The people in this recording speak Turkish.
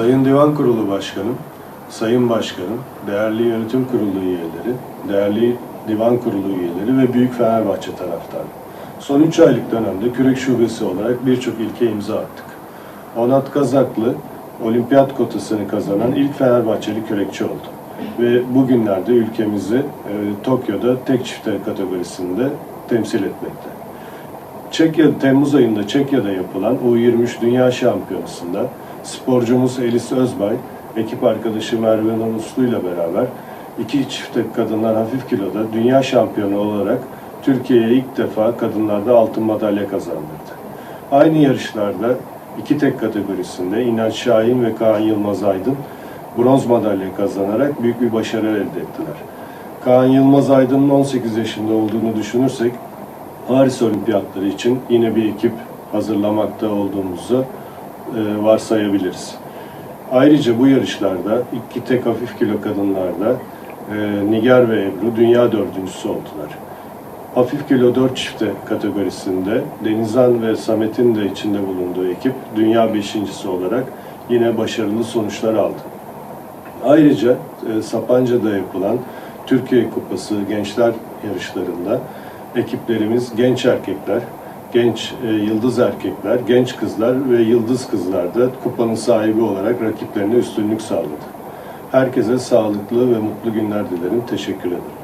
Sayın Divan Kurulu Başkanım, Sayın Başkanım, değerli yönetim kurulu üyeleri, değerli Divan Kurulu üyeleri ve Büyük Fenerbahçe taraftarı. Son 3 aylık dönemde Kürek Şubesi olarak birçok ilke imza attık. Onat Kazaklı, olimpiyat kotasını kazanan ilk Fenerbahçeli kürekçi oldu. Ve bugünlerde ülkemizi e, Tokyo'da tek çifte kategorisinde temsil etmekte. Çekya, Temmuz ayında Çekya'da yapılan U23 Dünya Şampiyonası'nda sporcumuz Elis Özbay, ekip arkadaşı Merve Uslu ile beraber iki çifte kadınlar hafif kiloda dünya şampiyonu olarak Türkiye'ye ilk defa kadınlarda altın madalya kazandırdı. Aynı yarışlarda iki tek kategorisinde İnanç Şahin ve Kaan Yılmaz Aydın bronz madalya kazanarak büyük bir başarı elde ettiler. Kaan Yılmaz Aydın'ın 18 yaşında olduğunu düşünürsek Paris Olimpiyatları için yine bir ekip hazırlamakta olduğumuzu e, varsayabiliriz. Ayrıca bu yarışlarda iki tek hafif kilo kadınlarda e, Nigar ve Ebru dünya dördüncüsü oldular. Hafif kilo 4 çifte kategorisinde Denizhan ve Samet'in de içinde bulunduğu ekip dünya beşincisi olarak yine başarılı sonuçlar aldı. Ayrıca e, Sapanca'da yapılan Türkiye Kupası gençler yarışlarında ekiplerimiz genç erkekler, genç e, yıldız erkekler, genç kızlar ve yıldız kızlar da kupanın sahibi olarak rakiplerine üstünlük sağladı. Herkese sağlıklı ve mutlu günler dilerim. Teşekkür ederim.